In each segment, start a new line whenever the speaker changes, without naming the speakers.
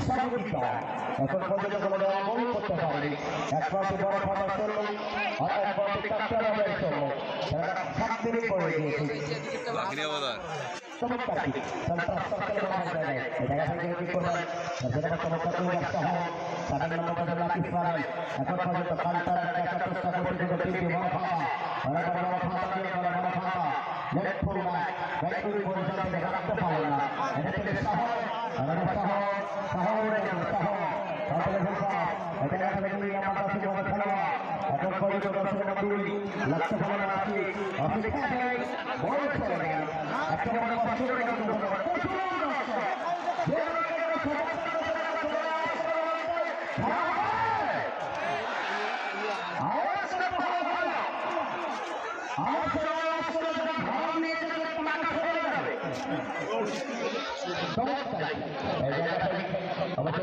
সংগঠিত এখন পর্যন্ত কোনো গোল করতে পারেনি এক পাশে বড় ফাটা চলল আর এক পাশে চারটা রানের চলল তারা সাত মিনিট পরে গিয়েছে চমৎকার জায়গা থেকে কি করবেন যেটা চমৎকার করে ব্যবসা হয় সাধারণ নম্বর লাকিস পারেন এখন পর্যন্ত কান্তার একটা চেষ্টা করতে কিন্তু বড় ফাঁকা বড় বড় বড় দিয়ে বড় বড় ফাঁকা left full back back to পরিচালনা দেখা রাখতে পারল না এটা থেকে সাহ আর সাহ সাহ উড়ে গেল সাহ বড় পর্যন্ত লক্ষ্য ফলন আছে অপেক্ষায় বড় চলে গেল পাঁচশো টাকা কিন্তু প্রচুর দর্শক আমাদের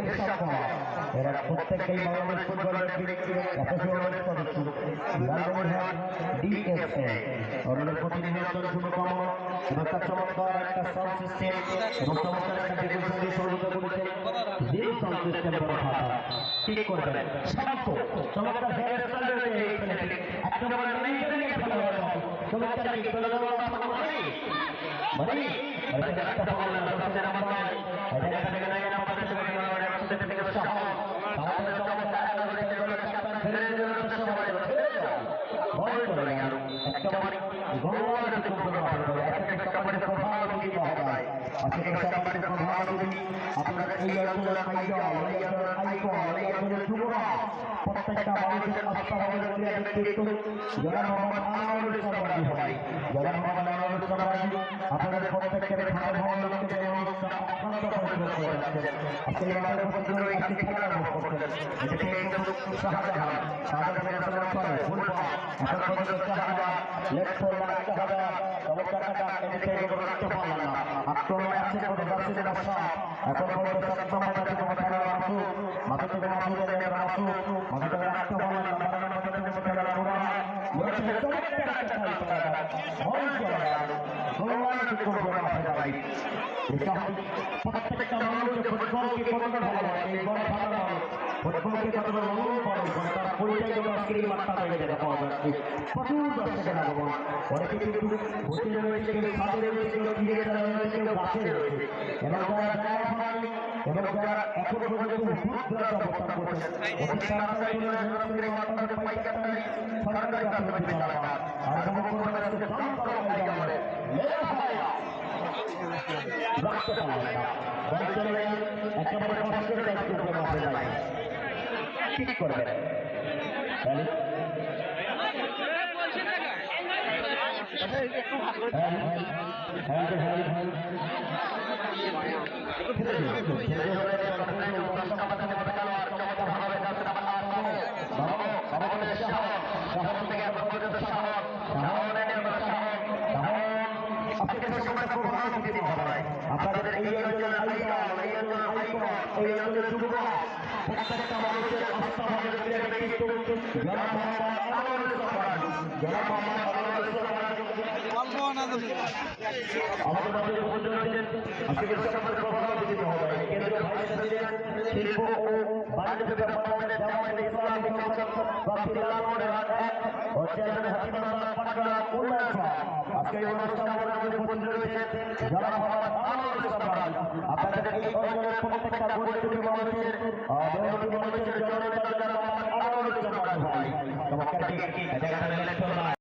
ইরশাদ কুমার এরা প্রত্যেকেই বাংলাদেশ ফুটবলের অ্যাসোসিয়েশনের সদস্য লালমনিরহাট ডিএসএ ওনাদের প্রতিনিধিত্ব শুভকামনা এবং তার চমৎকার একটা সাউন্ড সিস্টেম এবং চমৎকার একটা ডেকোরেশনের সহযোগিতা করেছেন জিরো সাউন্ড সিস্টেম বড় খাতা ঠিক করবেন শান্ত চমৎকার হেয়ার স্টাইল রয়েছে এই ছেলেটি একেবারে মেইনটেইন খেলোয়াড় চমৎকার কি খেলোয়াড় মানে মানে এটা একটা ফল না সবচেয়ে নাম্বার এটা একটা প্রত্যেকটা মানুষের আস্থা হবে যারা মোহাম্মদ আনোয়ার ইসলাম রাজি হয় যারা মোহাম্মদ আনোয়ার ইসলাম রাজি আপনাদের প্রত্যেকের খাবার ভবনকে রাখছেন আজকে আমাদের উপস্থিত এই ঠিকানা ভোগ করছেন এটাকে কিন্তু শাহজাহান শাহজাহান ফেডারেশন অঞ্চলে ফুলবা এখন পর্যন্ত শাহজাহান লেফট ফোর রাখতে না আক্রমণে আসছে কোনো দর্শকের আশা এখন পর্যন্ত সপ্তম আসুক মাথা থেকে মাসুদের আসুক মাথা থেকে খেলা করা ভয় প্রত্যেকটা মানুষকে ফুটবলকে কতটা ভালোবাসে এই ভালো ফুটবলকে কতটা অনুভব করে করে তার পরিচয় যখন আজকের এই মাঠটা যেতে পাওয়া যাচ্ছে প্রচুর দর্শকের আগমন। অনেকে কিন্তু হোটেলে রয়েছে, কেউ ছাদে রয়েছে, কেউ টিকে রয়েছে কেউ গাছে রয়েছে। এবং যারা জায়গা পায়নি এবং যারা এখন পর্যন্ত বুদ্ধরাতে অবস্থান করছেন একেবারে ঠিক করবেন আপনাদের এই আইকন এই আইকন এই অঞ্চলের যুবক প্রত্যেকটা মানুষের আমাদের মাঝে উপস্থিত হয়েছেন আজকে সরকারের প্রধান অতিথি মহোদয় কেন্দ্রীয় ভাইস প্রেসিডেন্ট শিল্প ও বাণিজ্য ব্যাপারের জামায়াত ইসলামী সংসদ লালমোহন এক ও চেয়ারম্যান হাসিবুল্লাহ পাটগ্রাম উন্নয়ন ফান্ড আজকে এই অনুষ্ঠানে আমাদের মাঝে উপস্থিত রয়েছেন যারা মোহাম্মদ আনোয়ার রাজু আপনাদের এই অঞ্চলের প্রত্যেকটা গরিব মানুষের মেহনতি মানুষের জননেতা যারা মোহাম্মদ আনোয়ার ইসলাম রাজু ভাই চমৎকার কি এটা